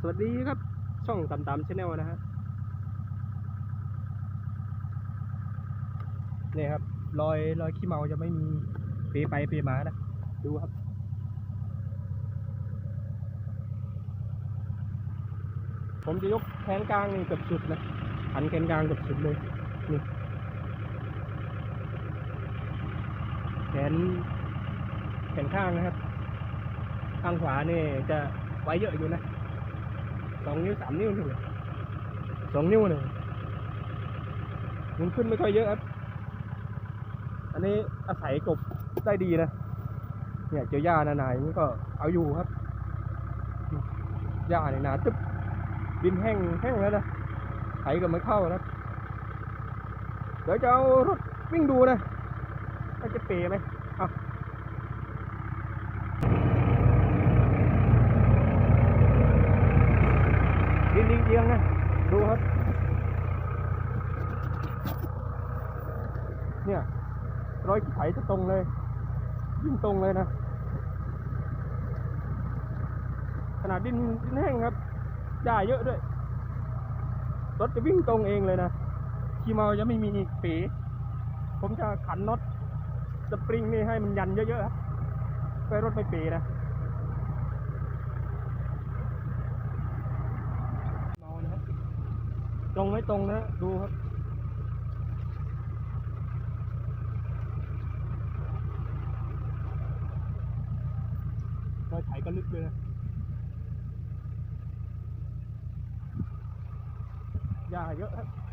สวัสดีครับ ช่องตามตามชแนลนะฮะเนี่ยครับ รอยรอยขี้เมาจะไม่มีเปไปเปมานะ ดูครับ ผมจะยกแขนกลางนี่เกือบสุดนะหันแขนกลางเกือบสุดเลยนี่แขนแขนข้างนะครับ ข้างขวานี่จะไว้เยอะอยู่นะ องนิ้วสามนิ้วเลยสองนิ้วเลยมันขึ้นไม่ค่อยเยอะครับ อันนี้อาศัยกบได้ดีนะ เนี่ยเจอหญ้าหนาๆอย่างนี้ก็เอาอยู่ครับ หญ้าเนี่ยหนาตึ๊บดินแห้งแห้งแล้วนะไถก็ไม่เข้านะ เดี๋ยวจะเอารถวิ่งดูนะว่าจะเป๋ไหมเอาดินดิง เอียงนะ ดูครับ เนี่ยร้อยไถจะตรงเลย ยิ่งตรงเลยนะ ขนาดดินดินแห้งครับหญ้าเยอะด้วย รถจะวิ่งตรงเองเลยนะขี่เมาจะไม่มีปีผมจะขันน็อตสปริงนี่ให้มันยันเยอะๆครับเพื่อรถไม่ปีนะเมานะครับ ตรงไม่ตรงนะ ดูครับรอยไถก็ลึกเลยนะยาเยอะครับ